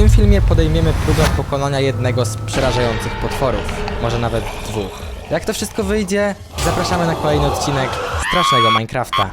tym filmie podejmiemy próbę pokonania jednego z przerażających potworów, może nawet dwóch. Jak to wszystko wyjdzie, zapraszamy na kolejny odcinek strasznego Minecrafta.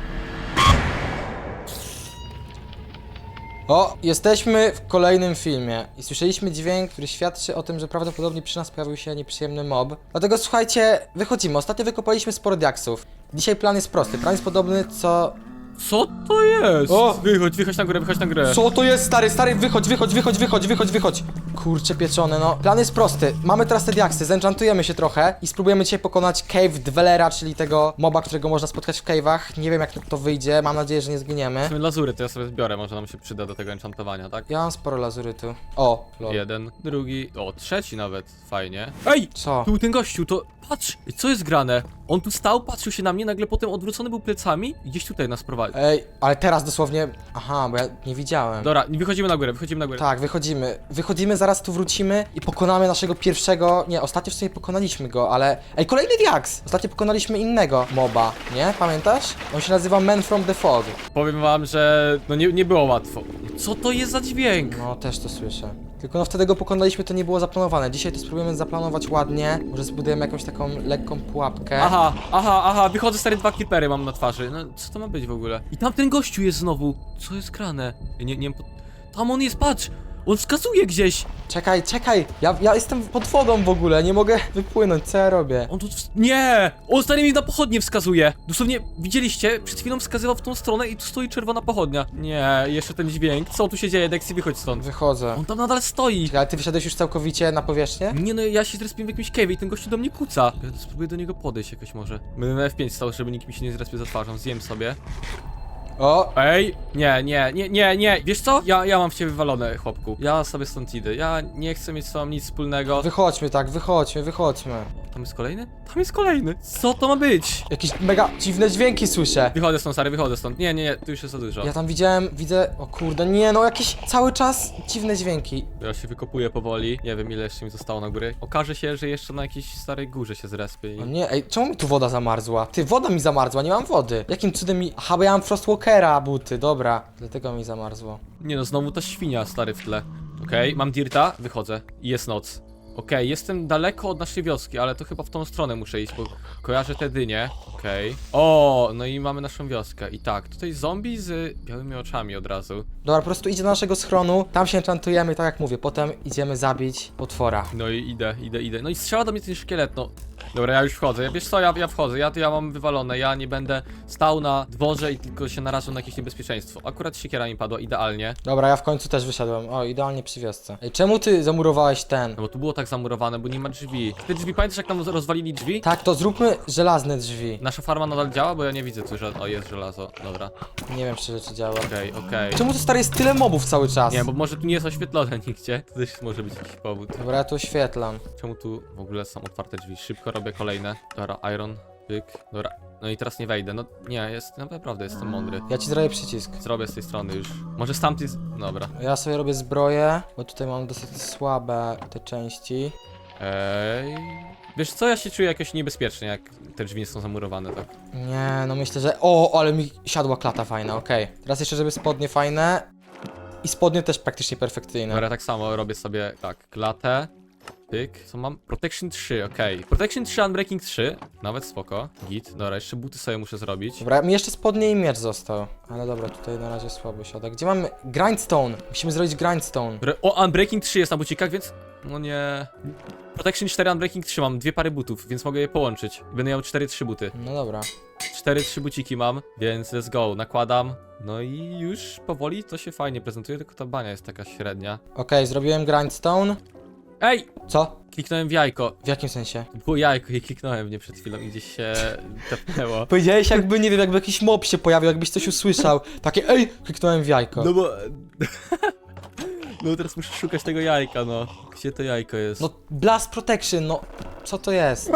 O, jesteśmy w kolejnym filmie i słyszeliśmy dźwięk, który świadczy o tym, że prawdopodobnie przy nas pojawił się nieprzyjemny mob. Dlatego słuchajcie, wychodzimy. Ostatnio wykopaliśmy sporo diaksów. Dzisiaj plan jest prosty. Plan jest podobny co... Co to jest? O! Wychodź, wychodź na górę, wychodź na górę. Co to jest, stary, stary, wychodź, wychodź, wychodź, wychodź, wychodź, wychodź. Kurcze pieczone, no. Plan jest prosty. Mamy teraz te diaksy, zenchantujemy się trochę i spróbujemy dzisiaj pokonać Cave Dwellera, czyli tego moba, którego można spotkać w cave'ach. Nie wiem jak to wyjdzie, mam nadzieję, że nie zginiemy. Mamy lazury, to ja sobie zbiorę, może nam się przyda do tego enchantowania, tak? Ja mam sporo lazurytu. O, lol. Jeden, drugi, o, trzeci nawet, fajnie. Ej! Co? Tu ten gościu, to patrz, co jest grane? On tu stał, patrzył się na mnie, nagle potem odwrócony był plecami i gdzieś tutaj nas prowadził. Ej, ale teraz dosłownie... Aha, bo ja nie widziałem. Dobra, wychodzimy na górę, wychodzimy na górę. Tak, wychodzimy. Wychodzimy, zaraz tu wrócimy i pokonamy naszego pierwszego. Nie, ostatnio w sumie pokonaliśmy go, ale. Ej, kolejny diaks! Ostatnio pokonaliśmy innego moba, nie? Pamiętasz? On się nazywa Man from the Fog. Powiem wam, że no nie, nie było łatwo. Co to jest za dźwięk? No, też to słyszę. Tylko no wtedy go pokonaliśmy, to nie było zaplanowane. Dzisiaj to spróbujemy zaplanować ładnie. Może zbudujemy jakąś taką lekką pułapkę. Aha, aha, aha, wychodzę stary dwa creepery mam na twarzy. No co to ma być w ogóle? I tam ten gościu jest znowu. Co jest grane? Nie, nie Tam on jest, patrz! On wskazuje gdzieś! Czekaj, czekaj! Ja, ja jestem pod wodą w ogóle, nie mogę wypłynąć, co ja robię? On tu. ws- Nie! On stary mi na pochodnie wskazuje! Dosłownie, widzieliście? Przed chwilą wskazywał w tą stronę i tu stoi czerwona pochodnia. Nie, jeszcze ten dźwięk. Co tu się dzieje, Dexy? Wychodź stąd. Wychodzę. On tam nadal stoi! Czekaj, ale ty wyszedłeś już całkowicie na powierzchnię? Nie no, ja się zrespiłem w jakimś cave i ten gościu do mnie kuca. Ja spróbuję do niego podejść jakoś może. Będę na F5 stał, żeby nikt mi się nie zrespił za twarzą. Zjem sobie. O! Ej, nie, nie, nie, nie, nie. Wiesz co? Ja, ja mam w ciebie wywalone, chłopku. Ja sobie stąd idę. Ja nie chcę mieć z tobą nic wspólnego. Wychodźmy tak, wychodźmy, wychodźmy. Tam jest kolejny? Tam jest kolejny. Co to ma być? Jakieś mega dziwne dźwięki słyszę. Wychodzę stąd, stary, wychodzę stąd. Nie, nie, nie, tu już jest za dużo. Ja tam widziałem, widzę, o kurde, nie no, jakieś cały czas dziwne dźwięki. Ja się wykopuję powoli. Nie wiem, ile jeszcze mi zostało na górę. Okaże się, że jeszcze na jakiejś starej górze się zrespię i... O nie, ej, czemu mi tu woda zamarzła? Ty, woda mi zamarzła, nie mam wody. Jakim cudem mi... Aha, bo ja mam Frostwalkera buty, dobra. Dlatego mi zamarzło. Nie no, znowu ta świnia, stary, w tle. Okej, mam dirta, wychodzę. Jest noc. Okej, jestem daleko od naszej wioski, ale to chyba w tą stronę muszę iść, bo kojarzę te dynie. Okej. O, no i mamy naszą wioskę. I tak, tutaj zombie z białymi oczami od razu. Dobra, po prostu idzie do naszego schronu, tam się enchantujemy, tak jak mówię, potem idziemy zabić potwora. No i idę, idę, idę. No i strzela do mnie ten szkielet, no. Dobra, ja już wchodzę. Ja, wiesz co, ja, ja wchodzę. Ja, ja mam wywalone. Ja nie będę stał na dworze i tylko się narażał na jakieś niebezpieczeństwo. Akurat siekiera mi padła idealnie. Dobra, ja w końcu też wyszedłem. O, idealnie przy wiosce. Ej, czemu ty zamurowałeś ten? No bo tu było tak zamurowane, bo nie ma drzwi. Te drzwi, pamiętasz jak nam rozwalili drzwi? Tak, to zróbmy żelazne drzwi. Nasza farma nadal działa, bo ja nie widzę tu, że... O, jest żelazo. Dobra. Nie wiem, czy rzeczy działa. Okej, okej. Czemu to stary jest tyle mobów cały czas? Nie, bo może tu nie jest oświetlone nigdzie. To też może być jakiś powód. Dobra, ja tu oświetlam. Czemu tu w ogóle są otwarte drzwi? Szybko robię kolejne. Dobra, iron, pyk. Dobra. No i teraz nie wejdę. No nie, jest, naprawdę jestem mądry. Ja ci zrobię przycisk. Zrobię z tej strony już. Może z tamtej... z- Dobra. Ja sobie robię zbroję, bo tutaj mam dosyć słabe te części. Ej... Wiesz co, ja się czuję jakoś niebezpiecznie, jak te drzwi nie są zamurowane, tak. Nie, no myślę, że... O, ale mi siadła klata fajna, okej. Teraz jeszcze, żeby spodnie fajne. I spodnie też praktycznie perfekcyjne. Dobra, tak samo robię sobie, tak, klatę. Pyk, co mam? Protection 3, okej. Protection 3, Unbreaking 3, nawet spoko. Git, dobra, jeszcze buty sobie muszę zrobić. Dobra, mi jeszcze spodnie i miecz został. Ale dobra, tutaj na razie słabo siada. Gdzie mamy... Grindstone! Musimy zrobić grindstone. Dobra, O, Unbreaking 3 jest na bucikach, więc... No nie... Protection 4, Unbreaking 3 mam, dwie pary butów, więc mogę je połączyć. Będę miał 4-3 buty. No dobra. 4-3 buciki mam, więc let's go, nakładam. No i już powoli to się fajnie prezentuje, tylko ta bania jest taka średnia. Okej, zrobiłem grindstone. Ej! Co? Kliknąłem w jajko. W jakim sensie? Było jajko i kliknąłem w nie przed chwilą i gdzieś się tepnęło. Powiedziałeś jakby, nie wiem, jakby jakiś mob się pojawił, jakbyś coś usłyszał. Takie, ej, kliknąłem w jajko. No bo... No teraz muszę szukać tego jajka, no. Gdzie to jajko jest? No, Blast Protection, no, co to jest?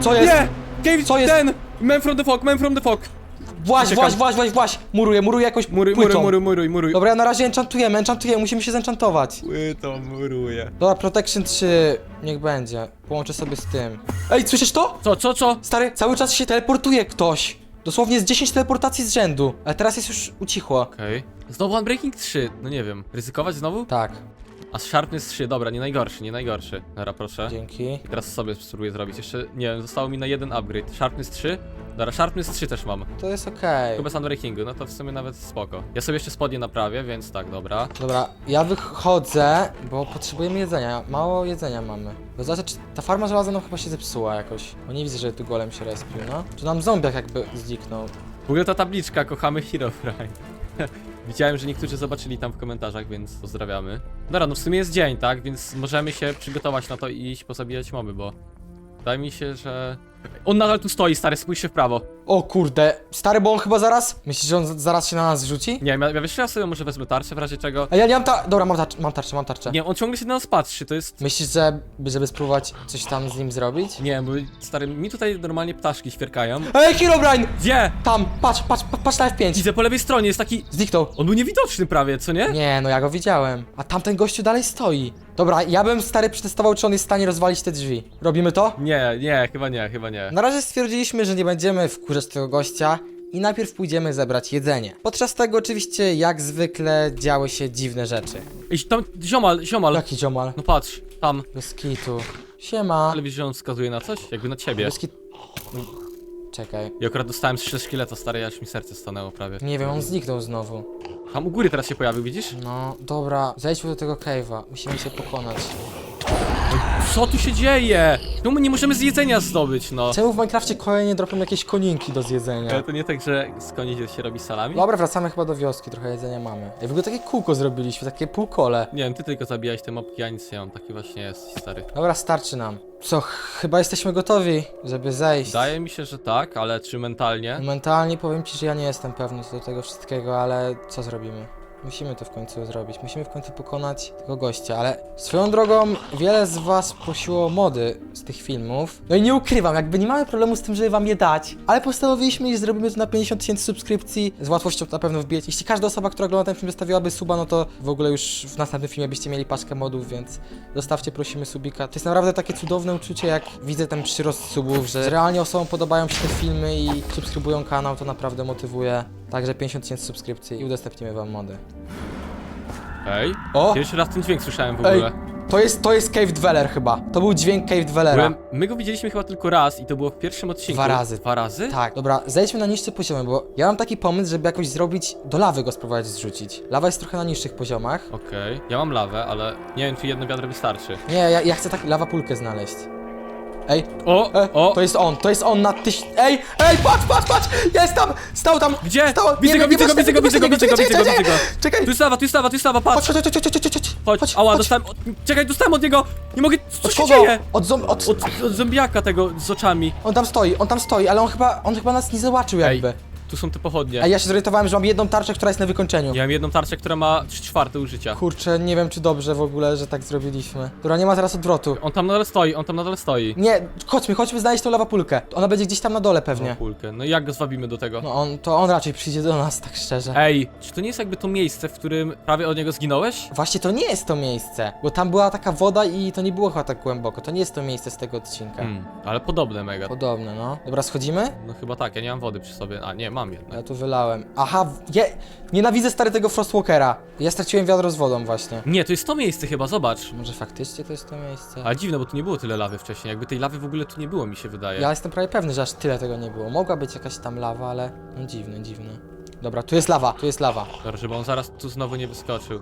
Co jest? Nie! Cave, Co jest? ten! Man from the fog, man from the fog! Właź, Uciekam. właź, właź, właź, właź! Muruję, muruję jakąś Muruj, płytą. muruj, muruj, muruj, muruj. Dobra, ja na razie enchantujemy, enchantujemy, musimy się zenchantować. Płytą muruję. Dobra, Protection 3, niech będzie. Połączę sobie z tym. Ej, słyszysz to? Co, co, co? Stary, cały czas się teleportuje ktoś. Dosłownie z 10 teleportacji z rzędu, ale teraz jest już ucichło. Okej. Znowu Unbreaking 3, no nie wiem. Ryzykować znowu? Tak, A Sharpness 3, dobra, nie najgorszy, nie najgorszy. Dobra, proszę. dzięki. Teraz sobie spróbuję zrobić. Jeszcze, nie wiem, zostało mi na jeden upgrade. Sharpness 3? Dobra, Sharpness 3 też mam. To jest okej. Tylko bez Unbreakingu, no to w sumie nawet spoko. Ja sobie jeszcze spodnie naprawię, więc tak, dobra. Dobra, ja wychodzę, bo potrzebujemy jedzenia. Mało jedzenia mamy. Bo zobaczę, czy ta farma żelaza nam chyba się zepsuła jakoś. Bo nie widzę, że tu golem się respił, no. Czy nam zombiak jakby zniknął. W ogóle ta tabliczka, kochamy Herobrine. Widziałem, że niektórzy zobaczyli tam w komentarzach, więc pozdrawiamy. Dobra, no w sumie jest dzień, tak? Więc możemy się przygotować na to i iść pozabijać moby, bo... Wydaje mi się, że... On nadal tu stoi, stary, spójrz się w prawo. O kurde, stary, bo on chyba zaraz... Myślisz, że on z- zaraz się na nas rzuci? Nie wiem, ja, ja wiesz, ja sobie może wezmę tarczę w razie czego. A ja nie mam ta... Dobra, mam, tarcz mam tarczę, mam tarczę. Nie, on ciągle się na nas patrzy, to jest... Myślisz, że żeby spróbować coś tam z nim zrobić? Nie, bo stary, mi tutaj normalnie ptaszki świerkają. Ej, Herobrine! Gdzie? Tam, patrz, patrz, pa- patrz na F5. Widzę po lewej stronie, jest taki... Zniknął. On był niewidoczny prawie, co nie? Nie, no ja go widziałem. A tamten gościu dalej stoi. Dobra, ja bym stary przetestował, czy on jest w stanie rozwalić te drzwi. Robimy to? Nie, nie, chyba nie, chyba nie. Na razie stwierdziliśmy, że nie będziemy wkurzać tego gościa i najpierw pójdziemy zebrać jedzenie. Podczas tego oczywiście, jak zwykle, działy się dziwne rzeczy. Ej, tam, ziomal, ziomal. Jaki ziomal? No patrz, tam. Bez kitu. Siema. Ale widzisz, że on wskazuje na coś? Jakby na ciebie. Bez kit... Czekaj. I akurat dostałem trzy szkieleta, stary, aż mi serce stanęło prawie. Nie wiem, on zniknął znowu. Tam u góry teraz się pojawił, widzisz? No, dobra, zejdźmy do tego cave'a. Musimy się pokonać. Co tu się dzieje? No my nie możemy z jedzenia zdobyć, no. Czemu w Minecrafcie kolejnie dropią jakieś koninki do zjedzenia? Ale to nie tak, że z koni się robi salami? Dobra, wracamy chyba do wioski, trochę jedzenia mamy. Ej, w ogóle takie kółko zrobiliśmy, takie półkole. Nie wiem, ty tylko zabijałeś te mopki, ja nic nie mam, taki właśnie jest, stary. Dobra, starczy nam. Co, ch- chyba jesteśmy gotowi, żeby zejść. Wydaje mi się, że tak, ale czy mentalnie? Mentalnie powiem ci, że ja nie jestem pewny co do tego wszystkiego, ale co zrobimy? Musimy to w końcu zrobić. Musimy w końcu pokonać tego gościa, ale swoją drogą wiele z was prosiło mody z tych filmów. No i nie ukrywam, jakby nie mamy problemu z tym, żeby wam je dać, ale postanowiliśmy, że zrobimy to na 50 tysięcy subskrypcji. Z łatwością to na pewno wbijać. Jeśli każda osoba, która ogląda ten film zostawiłaby suba, no to w ogóle już w następnym filmie byście mieli paczkę modów, więc zostawcie prosimy subika. To jest naprawdę takie cudowne uczucie, jak widzę ten przyrost subów, że realnie osobom podobają się te filmy i subskrybują kanał, to naprawdę motywuje. Także 50 tysięcy subskrypcji i udostępnimy wam mody. Ej, O! pierwszy raz ten dźwięk słyszałem w Ej, ogóle. to jest, to jest Cave Dweller chyba. To był dźwięk Cave Dwellera. Byłem, my go widzieliśmy chyba tylko raz i to było w pierwszym odcinku. Dwa razy. Dwa razy? Tak, dobra, zejdźmy na niższe poziomy, bo ja mam taki pomysł, żeby jakoś zrobić, do lawy go spróbować zrzucić. Lawa jest trochę na niższych poziomach. Okej, ja mam lawę, ale nie wiem, czy jedno wiadro wystarczy. Nie, ja, ja chcę tak lawa pulkę znaleźć. Ej, O, e, o, to jest on, to jest on na tyś... Ej, ej, patrz, patrz, patrz! Jest tam, stał tam! Gdzie? Stał, Widzę go, widzę go, widzę go, widzę go, widzę go, czekaj, widzę go, widzę go. Czekaj, Tu jest lawa, tu jest lawa, tu jest lawa, chodź, patrz! chodź, chodź, chodź, chodź, chodź, chodź, Chodź, ała, chodź. dostałem, od... czekaj, dostałem od niego! Nie mogę, co Od się kogo? dzieje? Od, zom, od, Od, od zombiaka tego z oczami. On tam stoi, on tam stoi, ale on chyba, on chyba nas nie zobaczył Ej, jakby. Tu są te pochodnie. A ja się zorientowałem, że mam jedną tarczę, która jest na wykończeniu. Ja mam jedną tarczę, która ma 3 czwarte użycia. Kurczę, nie wiem czy dobrze w ogóle, że tak zrobiliśmy. Która nie ma teraz odwrotu. On tam nadal stoi, on tam nadal stoi. Nie, chodźmy, chodźmy znaleźć tą lawapulkę. Ona będzie gdzieś tam na dole pewnie. kulkę. No i jak go zwabimy do tego? No on, to on raczej przyjdzie do nas, tak szczerze. Ej, czy to nie jest jakby to miejsce, w którym prawie od niego zginąłeś? Właśnie to nie jest to miejsce, bo tam była taka woda i to nie było chyba tak głęboko. To nie jest to miejsce z tego odcinka. Hmm, ale podobne mega. Podobne, no. Dobra, schodzimy? No chyba tak, ja nie mam wody przy sobie. A nie, mam jednak. Ja tu wylałem. Aha, w- je, nienawidzę stary tego Frostwalkera. Ja straciłem wiadro z wodą właśnie. Nie, to jest to miejsce chyba, zobacz. Może faktycznie to jest to miejsce? Ale dziwne, bo tu nie było tyle lawy wcześniej. Jakby tej lawy w ogóle tu nie było, mi się wydaje. Ja jestem prawie pewny, że aż tyle tego nie było. Mogła być jakaś tam lawa, ale no dziwne, dziwne. Dobra, tu jest lawa, tu jest lawa. Dobra, żeby on zaraz tu znowu nie wyskoczył.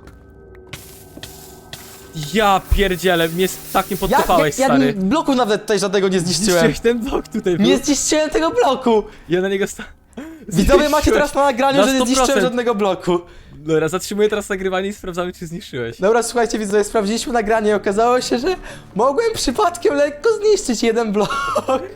Ja pierdzielę, mnie z takim podkopałeś, ja, stary. bloku nawet tutaj żadnego nie zniszczyłem. Zniszczyłeś ten blok tutaj był. Nie zniszczyłem tego bloku! Ja na niego sta... Widzowie macie teraz na nagraniu, Na że nie 100%. zniszczyłem żadnego bloku. Dobra, zatrzymuję teraz nagrywanie i sprawdzamy, czy zniszczyłeś. Dobra, słuchajcie widzowie, sprawdziliśmy nagranie i okazało się, że mogłem przypadkiem lekko zniszczyć jeden blok.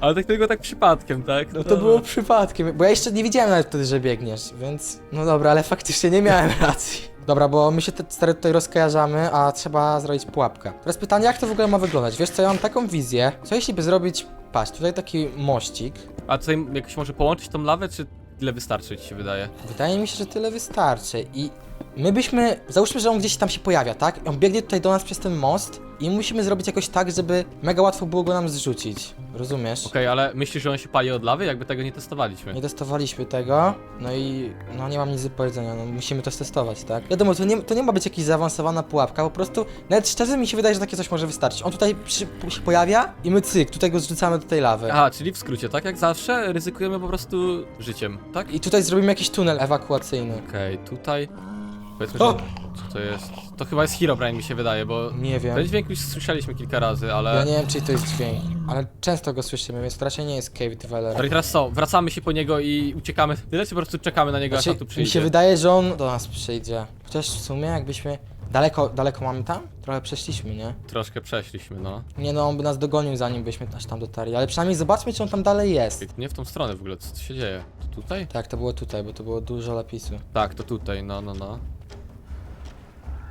Ale tak tylko tak przypadkiem, tak? No to było przypadkiem, bo ja jeszcze nie widziałem nawet wtedy, że biegniesz, więc... No dobra, ale faktycznie nie miałem racji. Dobra, bo my się te stary tutaj rozkojarzamy, a trzeba zrobić pułapkę. Teraz pytanie, jak to w ogóle ma wyglądać? Wiesz co, ja mam taką wizję, co jeśli by zrobić... Patrz, tutaj taki mościk. A tutaj jakoś może połączyć tą lawę, czy tyle wystarczy, ci się wydaje? Wydaje mi się, że tyle wystarczy i my byśmy, załóżmy, że on gdzieś tam się pojawia, tak? On biegnie tutaj do nas przez ten most i musimy zrobić jakoś tak, żeby mega łatwo było go nam zrzucić. Rozumiesz? Okej, ale myślisz, że on się pali od lawy? Jakby tego nie testowaliśmy. Nie testowaliśmy tego, no i no nie mam nic do powiedzenia, no musimy to testować, tak? Wiadomo, to nie, to nie ma być jakaś zaawansowana pułapka, po prostu, nawet szczerze mi się wydaje, że takie coś może wystarczyć. On tutaj przy, się pojawia i my cyk, tutaj go zrzucamy do tej lawy. Aha, czyli w skrócie, tak jak zawsze ryzykujemy po prostu życiem, tak? I tutaj zrobimy jakiś tunel ewakuacyjny. Okej, tutaj... Powiedzmy, O! że... Co to jest? To chyba jest Herobrine mi się wydaje, bo... Nie wiem. Ten dźwięk już słyszeliśmy kilka razy, ale... Ja nie wiem, czy to jest dźwięk, ale często go słyszymy, więc to raczej nie jest Cave Dweller. I teraz co? Wracamy się po niego i uciekamy. Tyle, czy po prostu czekamy na niego, aż Znaczy, on tu mi przyjdzie? się wydaje, że on do nas przyjdzie. Chociaż w sumie jakbyśmy... Daleko, daleko mamy tam? Trochę przeszliśmy, nie? Troszkę przeszliśmy, no. Nie no, on by nas dogonił zanim byśmy aż tam dotarli, ale przynajmniej zobaczmy, czy on tam dalej jest. Nie w tą stronę w ogóle, co tu się dzieje? To tutaj? Tak, to było tutaj, bo to było dużo lapisu. Tak, to tutaj, no, no, no.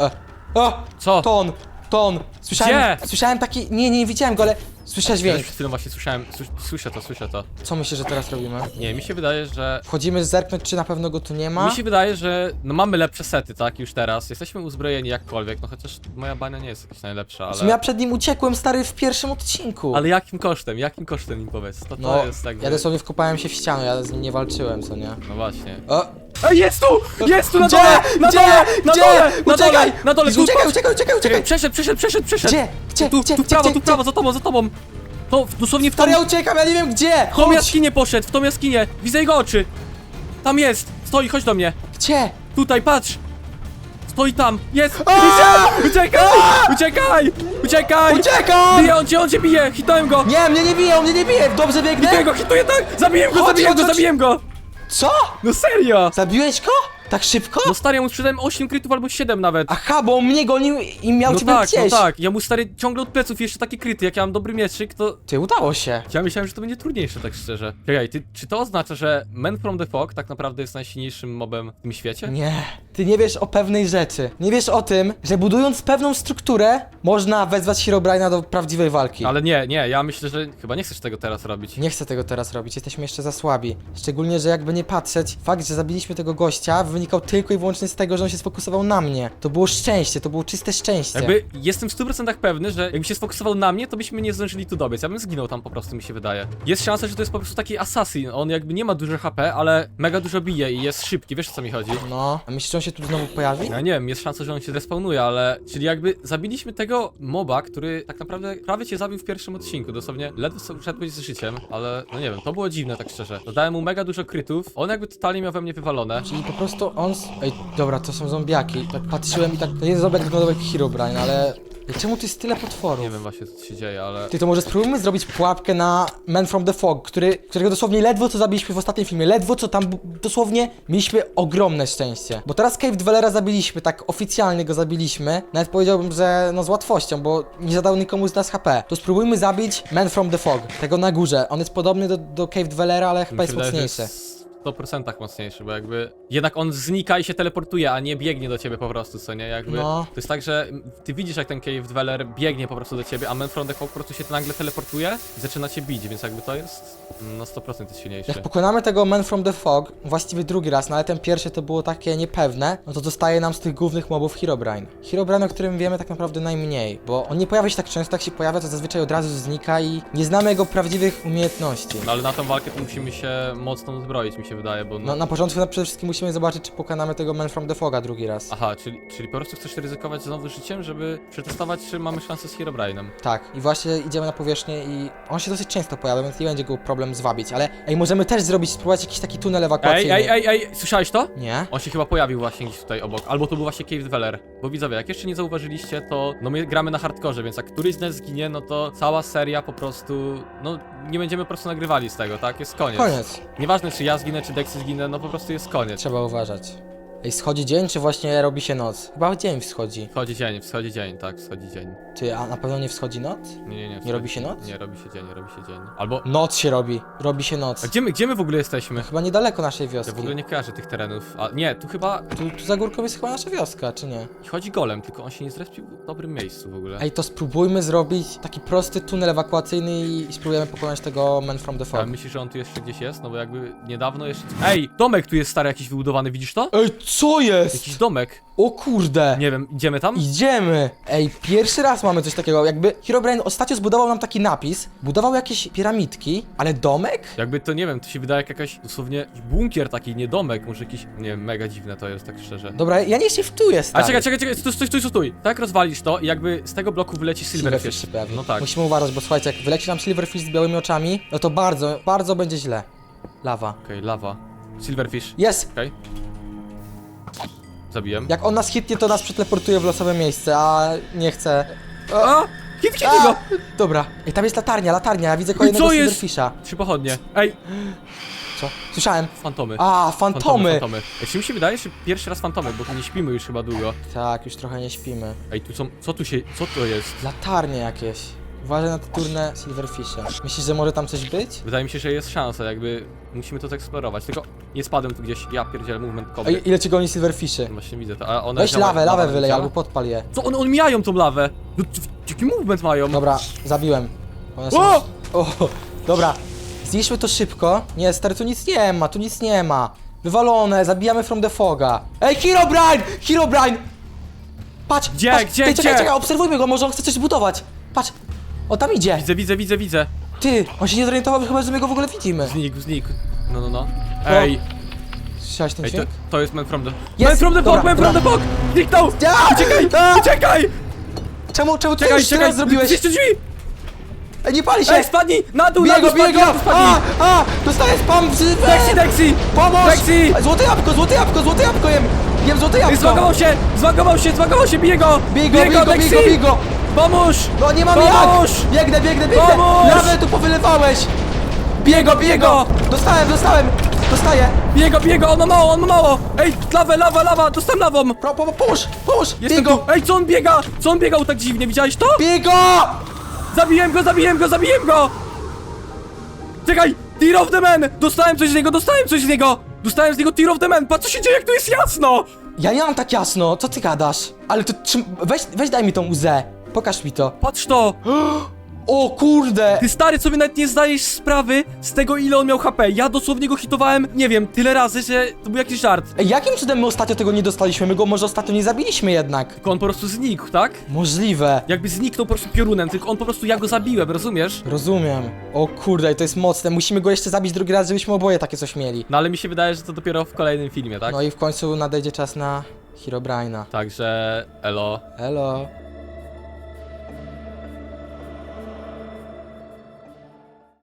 E, o! Co? Ton! Ton! Słyszałem, Gdzie? słyszałem taki... Nie, nie widziałem go, ale słyszę Ja dźwięk. przed chwilą właśnie słyszałem, słys- słyszę to, słyszę to. Co myślisz, że teraz robimy? Nie, mi się wydaje, że... Wchodzimy zerknąć, czy na pewno go tu nie ma? Mi się wydaje, że no mamy lepsze sety, tak, już teraz. Jesteśmy uzbrojeni jakkolwiek, no chociaż moja bania nie jest jakaś najlepsza, sumie ale... Ja przed nim uciekłem, stary, w pierwszym odcinku. Ale jakim kosztem? Jakim kosztem im powiedz? To, to No, jest tak. ja dosłownie wkopałem się w ścianę, ja z nim nie walczyłem, co nie? No właśnie. O! Ej, jest tu! Jest tu na Gdzie? dole! Na Gdzie? dole! Na Gdzie? dole! Na Uciekaj! dole! Na dole! Tu, Uciekaj, uciekaj, uciekaj, uciekaj! Przeszedł, przeszedł, przeszedł, przeszedł! Gdzie? Gdzie? Tu, Gdzie? tu w prawo, Gdzie? tu w prawo, za tobą, za tobą! To dosłownie w tą, Stary, ja uciekam, ja nie wiem gdzie! w tą Chodź! jaskinię poszedł, w tą jaskinię! Widzę jego oczy! Tam jest! Stoi, chodź do mnie! Gdzie? Tutaj, patrz! Stoi tam! Jest! Uciekaj! Uciekaj! Uciekaj! Uciekam! Bije, on cię, on cię bije! Hitnąłem go! Nie, mnie nie bije, on mnie nie bije, dobrze biegnę? go, hituję tak! Zabiłem go, Chodź, chodź, go, chodź. zabiłem go! Co? No serio! Zabiłeś go? Tak szybko? No stary, ja mu sprzedałem 8 krytów albo 7 nawet. Aha, bo on mnie gonił i miał No ciebie tak, no gdzieś. tak. Ja mu stary ciągle od pleców jeszcze takie kryty, jak ja mam dobry mieczyk, to Ty, udało się. ja myślałem, że to będzie trudniejsze, tak szczerze. Czekaj, ty, czy to oznacza, że Man from the Fog tak naprawdę jest najsilniejszym mobem w tym świecie? Nie, ty nie wiesz o pewnej rzeczy. Nie wiesz o tym, że budując pewną strukturę, można wezwać Herobrine'a do prawdziwej walki. Ale nie, nie, ja myślę, że chyba nie chcesz tego teraz robić. Nie chcę tego teraz robić, jesteśmy jeszcze za słabi. Szczególnie, że jakby nie patrzeć, fakt, że zabiliśmy tego gościa wynikał tylko i wyłącznie z tego, że on się sfokusował na mnie. To było szczęście, to było czyste szczęście. Jakby jestem w 100% pewny, że jakby się sfokusował na mnie, to byśmy nie zdążyli tu dobiec. Ja bym zginął tam po prostu, mi się wydaje. Jest szansa, że to jest po prostu taki assassin. On jakby nie ma dużo HP, ale mega dużo bije i jest szybki, wiesz o co mi chodzi? No, a myślisz, że on się tu znowu pojawi? Ja nie wiem, jest szansa, że on się respawnuje, ale... Czyli jakby zabiliśmy tego moba, który tak naprawdę prawie cię zabił w pierwszym odcinku, dosłownie ledwo sobie z życiem, ale no nie wiem, to było dziwne tak szczerze. Dodałem mu mega dużo krytów, on jakby totalnie miał we mnie wywalone. Czyli po prostu on... Ej, dobra, to są zombiaki. Tak patrzyłem i tak... To nie jest zombiak, tylko zombiak Herobrine, ale... Ej, czemu tu jest tyle potworów? Nie wiem właśnie co się dzieje, ale... Ty to może spróbujmy zrobić pułapkę na Man from the Fog, który, którego dosłownie ledwo co zabiliśmy w ostatnim filmie, ledwo co tam dosłownie mieliśmy ogromne szczęście. Bo teraz Cave Dwellera zabiliśmy, tak oficjalnie go zabiliśmy, nawet powiedziałbym, że no z łatwością, bo nie zadał nikomu z nas HP. To spróbujmy zabić Man from the Fog, tego na górze. On jest podobny do, do Cave Dwellera, ale chyba Mi się jest wydaje, że mocniejszy. jest w 100% mocniejszy, bo jakby jednak on znika i się teleportuje, a nie biegnie do ciebie po prostu, co nie? Jakby No. to jest tak, że ty widzisz jak ten Cave Dweller biegnie po prostu do ciebie, a Man from the Fog po prostu się nagle teleportuje i zaczyna cię bić, więc jakby to jest no 100% jest silniejszy. Jak pokonamy tego Man from the Fog, właściwie drugi raz, no ale ten pierwszy to było takie niepewne, no to zostaje nam z tych głównych mobów Herobrine. Herobrine, o którym wiemy tak naprawdę najmniej, bo on nie pojawia się tak często, jak się pojawia, to zazwyczaj od razu znika i nie znamy jego prawdziwych umiejętności. No ale na tą walkę to musimy się mocno uzbroić, mi się wydaje, bo No no... na początku no, przede wszystkim musimy zobaczyć, czy pokonamy tego Man from the Foga drugi raz. Aha, czyli, czyli po prostu chcesz ryzykować znowu życiem, żeby przetestować, czy mamy szansę z Herobrine'em. Tak, i właśnie idziemy na powierzchnię i on się dosyć często pojawia, więc nie będzie go problem zwabić, ale ej, możemy też zrobić, spróbować jakiś taki tunel Ej, ewakuacyjny. ej, ej, ej, słyszałeś to? Nie? On się chyba pojawił właśnie gdzieś tutaj obok, albo to był właśnie Cave Dweller. Bo widzowie, jak jeszcze nie zauważyliście, to no my gramy na hardkorze, więc jak któryś z nas zginie, no to cała seria po prostu, no nie będziemy po prostu nagrywali z tego, tak? Jest koniec. Koniec. Nieważne czy ja zginę, czy Dexy zginę, no po prostu jest koniec. Trzeba uważać. Ej, schodzi dzień, czy właśnie robi się noc? Chyba dzień wschodzi. Wschodzi dzień, wschodzi dzień, tak, wschodzi dzień. Ty, a na pewno nie wschodzi noc? Nie, nie, nie. wschodzi- robi się noc? Nie, robi się dzień, robi się dzień. Albo... Noc się robi, robi się noc. A gdzie my, gdzie my w ogóle jesteśmy? Chyba niedaleko naszej wioski. Ja w ogóle nie kojarzę tych terenów. A nie, tu chyba Tu, tu za górką jest chyba nasza wioska, czy nie? chodzi golem, tylko on się nie zrespił w dobrym miejscu w ogóle. Ej, to spróbujmy zrobić taki prosty tunel ewakuacyjny i, i spróbujemy pokonać tego Man from the Fog. A myślisz, że on tu jeszcze gdzieś jest? No bo jakby niedawno jeszcze... Ej, domek tu jest stary jakiś wybudowany, widzisz to? Ej, Co jest? Jakiś domek. O kurde. Nie wiem, idziemy tam? Idziemy! Ej, pierwszy raz mamy coś takiego, jakby Herobrine ostatnio zbudował nam taki napis, budował jakieś piramidki, ale domek? Jakby to nie wiem, to się wydaje jak jakaś dosłownie bunkier taki, nie domek, może jakiś, nie wiem, mega dziwne to jest, tak szczerze. Dobra, ja nie shiftuję, A stary. czekaj, czekaj, czekaj, stój, stój, stój, stój. Tak rozwalisz to i jakby z tego bloku wyleci Silverfish pojawi. No tak. Musimy uważać, bo słuchajcie, jak wyleci nam Silverfish z białymi oczami, no to bardzo, bardzo będzie źle. Lawa. Okej, lawa. Silverfish. Jest! Okej. Zabiłem. Jak on nas hitnie, to nas przeteleportuje w losowe miejsce, a nie chcę. A! Hit, hit A! go! Dobra. Ej, tam jest latarnia, latarnia, ja widzę kolejnego co jest? Silverfisha. Trzy pochodnie. Ej, Co? Słyszałem. fantomy. A, fantomy! fantomy. Ej, czy mi się wydaje, że pierwszy raz fantomy, bo nie śpimy już chyba długo. Tak, już trochę nie śpimy. Ej, tu są, co tu się, co to jest? Latarnie jakieś. Uważaj na te turne Silverfishe. Myślisz, że może tam coś być? Wydaje mi się, że jest szansa, jakby musimy to zeksplorować. Tylko nie spadłem tu gdzieś, ja pierdzielę movement kobry. Ej, ile ci goni Silverfishy? No Właśnie widzę to, a one Weź działa- lawę, lawę wylej działa? albo podpal je. Co, one, one mijają tą lawę? No, c- jaki movement mają? Dobra, zabiłem. One są... O! o! Dobra, zniszczmy to szybko. Nie, stary, tu nic nie ma, tu nic nie ma. Wywalone, zabijamy from the foga. Ej, Herobrine! Herobrine! Patrz, Gdzie, patrz, gdzie, Ty, czekaj, gdzie? czekaj, obserwujmy go, może on chce coś zbudować. Patrz, o tam idzie. Widzę, widzę, widzę, widzę. Ty, on się nie zorientował, chyba, że my go w ogóle widzimy. Znikł, znikł. No, no, no. Ej, Słyszałeś ten ej, to, dźwięk? to jest man from the... Man from the Dobra, man from the dobra. box! Zniknął! Ja! Uciekaj! A! Uciekaj! Czemu, czemu ty Czekaj, już czekaj! teraz zrobiłeś? Jeszcze drzwi! Ej, nie pali się! Ej, spadnij! Na dół, na dół, spadnij, biego! na dół, spadnij! A, a! Dostaję spam! w- Dexi, Dexi! Pomóż! Dexi! Złote jabłko, złote jabłko, złote jabłko jem! Jem złote jabłko! Zwagował się! Zwagował się, zwagował się, bije go! Bij go, bij go, bij go, bij go! Pomóż! No nie mam Pomóż! jak! Biegnę, biegnę, biegnę! Pomóż! Lawę tu powylewałeś! Biego, biego! Dostałem, dostałem! Dostaję! Bije go, bije go, on ma mało, on ma mało! Ej, lawę, lawa, lawa, dostałem lawą! Pro, po, pomóż, pomóż! Jestem Biego! tu! Ej, co on biega? Co on biegał tak dziwnie, widziałeś to? Biego! Zabiłem go, zabiłem go, zabiłem go! Czekaj! Tear of the Man! Dostałem coś z niego, dostałem coś z niego! Dostałem z niego Tear of the Man! Patrz co się dzieje, jak tu jest jasno! Ja nie mam tak jasno, co ty gadasz? Ale to czym... Weź, weź daj mi tą łzę. Pokaż mi to. Patrz to! O kurde! Ty stary sobie nawet nie zdajesz sprawy z tego ile on miał HP. Ja dosłownie go hitowałem, nie wiem, tyle razy, że to był jakiś żart. Ej, jakim cudem my ostatnio tego nie dostaliśmy? My go może ostatnio nie zabiliśmy jednak. Tylko on po prostu znikł, tak? Możliwe. Jakby zniknął po prostu piorunem, tylko on po prostu ja go zabiłem, rozumiesz? Rozumiem. O kurde, to jest mocne. Musimy go jeszcze zabić drugi raz, żebyśmy oboje takie coś mieli. No ale mi się wydaje, że to dopiero w kolejnym filmie, tak? No i w końcu nadejdzie czas na Herobrine'a. Także, elo. Elo.